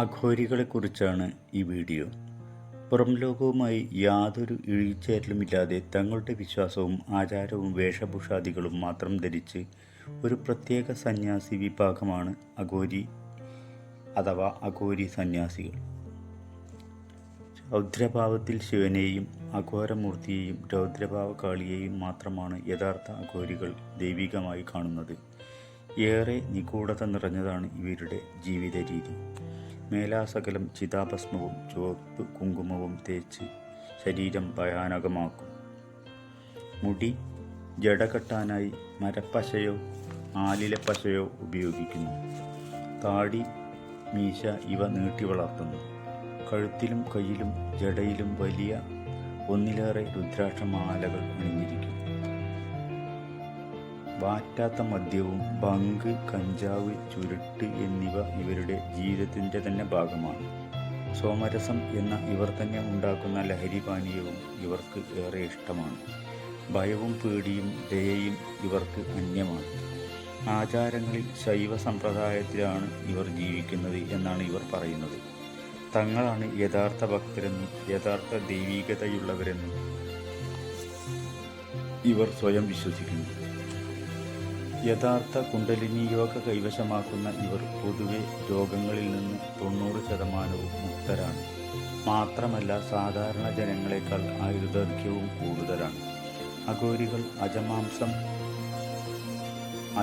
അഘോരികളെക്കുറിച്ചാണ് ഈ വീഡിയോ. പുറം ലോകവുമായി യാതൊരു ഇഴിച്ചേരലുമില്ലാതെ തങ്ങളുടെ വിശ്വാസവും ആചാരവും വേഷഭൂഷാദികളും മാത്രം ധരിച്ച് ഒരു പ്രത്യേക സന്യാസി വിഭാഗമാണ് അഘോരി അഥവാ അഘോരി സന്യാസികൾ. രൗദ്രഭാവത്തിൽ ശിവനെയും അഘോരമൂർത്തിയെയും രൗദ്രഭാവ കാളിയെയും മാത്രമാണ് യഥാർത്ഥ അഘോരികൾ ദൈവികമായി കാണുന്നത്. ഏറെ നിഗൂഢത നിറഞ്ഞതാണ് ഇവരുടെ ജീവിത രീതി മേലാസകലം ചിതാഭസ്മവും ചുവപ്പ് കുങ്കുമവും തേച്ച് ശരീരം ഭയാനകമാക്കും. മുടി ജടകെട്ടാനായി മരപ്പശയോ ആലിലപ്പശയോ ഉപയോഗിക്കുന്നു. താടി മീശ ഇവ നീട്ടി വളർത്തുന്നു. കഴുത്തിലും കയ്യിലും ജടയിലും വലിയ ഒന്നിലേറെ രുദ്രാക്ഷമാലകൾ അണിഞ്ഞിരിക്കും വാറ്റാത്ത മദ്യവും ബങ്ക് കഞ്ചാവ് ചുരുട്ട് എന്നിവ ഇവരുടെ ജീവിതത്തിന്റെ തന്നെ ഭാഗമാണ്. സോമരസം എന്ന ഇവർ തന്നെ ഉണ്ടാക്കുന്ന ലഹരി പാനീയവും ഇവർക്ക് ഏറെ ഇഷ്ടമാണ്. ഭയവും പേടിയും ദയയും ഇവർക്ക് അന്യമാണ്. ആചാരങ്ങളിൽ ശൈവ സമ്പ്രദായത്തിലാണ് ഇവർ ജീവിക്കുന്നത് എന്നാണ് ഇവർ പറയുന്നത്. തങ്ങളാണ് യഥാർത്ഥ ഭക്തരെന്നും യഥാർത്ഥ ദൈവീകതയുള്ളവരെന്നും ഇവർ സ്വയം വിശ്വസിക്കുന്നു. യഥാർത്ഥ കുണ്ടലിനി യോഗ കൈവശമാക്കുന്ന ഇവർ പൊതുവെ രോഗങ്ങളിൽ നിന്ന് തൊണ്ണൂറ് ശതമാനവും മുക്തരാണ്. മാത്രമല്ല സാധാരണ ജനങ്ങളെക്കാൾ ആയുർദൈർഘ്യവും കൂടുതലാണ്. അഗോരികൾ അജമാംസം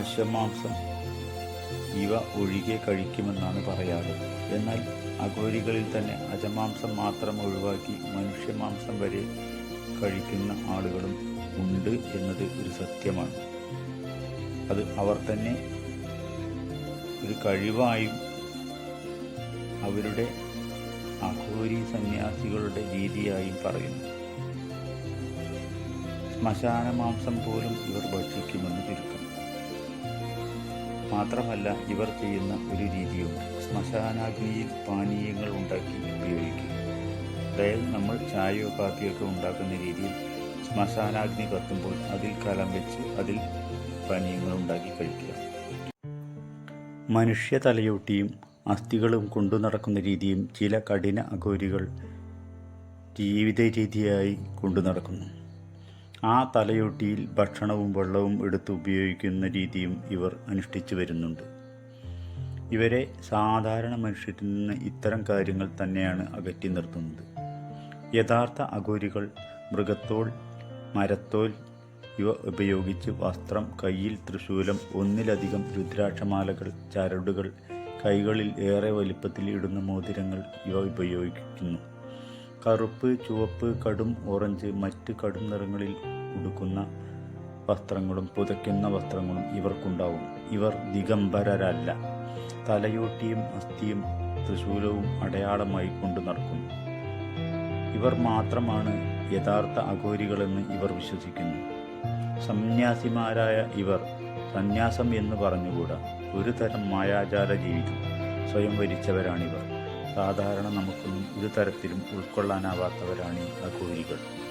അശമാംസം ഇവ ഒഴികെ കഴിക്കുമെന്നാണ് പറയാറ്. എന്നാൽ അഘോരികളിൽ തന്നെ അജമാംസം മാത്രം ഒഴിവാക്കി മനുഷ്യമാംസം വരെ കഴിക്കുന്ന ആളുകളും ഉണ്ട് എന്നത് ഒരു സത്യമാണ്. അത് അവർ തന്നെ ഒരു കഴിവായും അവരുടെ അഘോരി സന്യാസികളുടെ രീതിയായും പറയുന്നു. ശ്മശാന മാംസം പോലും ഇവർ ഭക്ഷിക്കുമെന്ന് ചുരുക്കം. മാത്രമല്ല ഇവർ ചെയ്യുന്ന ഒരു രീതിയുണ്ട് ശ്മശാനാഗ്നിയിൽ പാനീയങ്ങൾ ഉണ്ടാക്കി ഉപയോഗിക്കുക അതായത് നമ്മൾ ചായയോ കാപ്പിയോ ഒക്കെ ഉണ്ടാക്കുന്ന രീതിയിൽ ശ്മശാനാഗ്നി കത്തുമ്പോൾ അതിൽ കലം വെച്ച് അതിൽ പാനീയങ്ങൾ ഉണ്ടാക്കി കഴിക്കുക. മനുഷ്യ തലയൊട്ടിയും അസ്ഥികളും കൊണ്ടു നടക്കുന്ന രീതിയും ചില കഠിന അഘോരികൾ ജീവിത രീതിയായി കൊണ്ടു നടക്കുന്നു. ആ തലയൊട്ടിയിൽ ഭക്ഷണവും വെള്ളവും എടുത്ത് ഉപയോഗിക്കുന്ന രീതിയും ഇവർ അനുഷ്ഠിച്ചു വരുന്നുണ്ട്. ഇവരെ സാധാരണ മനുഷ്യരിൽ നിന്ന് ഇത്തരം കാര്യങ്ങൾ തന്നെയാണ് അകറ്റി നിർത്തുന്നത്. യഥാർത്ഥ അഘോരികൾ മൃഗത്തോൾ മരത്തോൽ ഇവ ഉപയോഗിച്ച് വസ്ത്രം കയ്യിൽ തൃശൂലം ഒന്നിലധികം രുദ്രാക്ഷമാലകൾ ചരടുകൾ കൈകളിൽ ഏറെ വലിപ്പത്തിൽ ഇടുന്ന മോതിരങ്ങൾ ഇവ ഉപയോഗിക്കുന്നു. കറുപ്പ് ചുവപ്പ് കടും ഓറഞ്ച് മറ്റ് കടും നിറങ്ങളിൽ ഉടുക്കുന്ന വസ്ത്രങ്ങളും പുതയ്ക്കുന്ന വസ്ത്രങ്ങളും ഇവർക്കുണ്ടാവും. ഇവർ ദിഗംബരരല്ല. തലയോട്ടിയും അസ്ഥിയും തൃശൂലവും അടയാളമായി കൊണ്ടു നടക്കുന്നു ഇവർ മാത്രമാണ് യഥാർത്ഥ അഘോരികളെന്ന് ഇവർ വിശ്വസിക്കുന്നു. സന്യാസിമാരായ ഇവർ സന്യാസം എന്ന് പറഞ്ഞുകൂടാ. ഒരു തരം മായാജാല ജീവിതം സ്വയം വരിച്ചവരാണിവർ. സാധാരണ നമുക്കൊന്നും ഒരു തരത്തിലും ഉൾക്കൊള്ളാനാവാത്തവരാണ് ഈ അഘോരികൾ.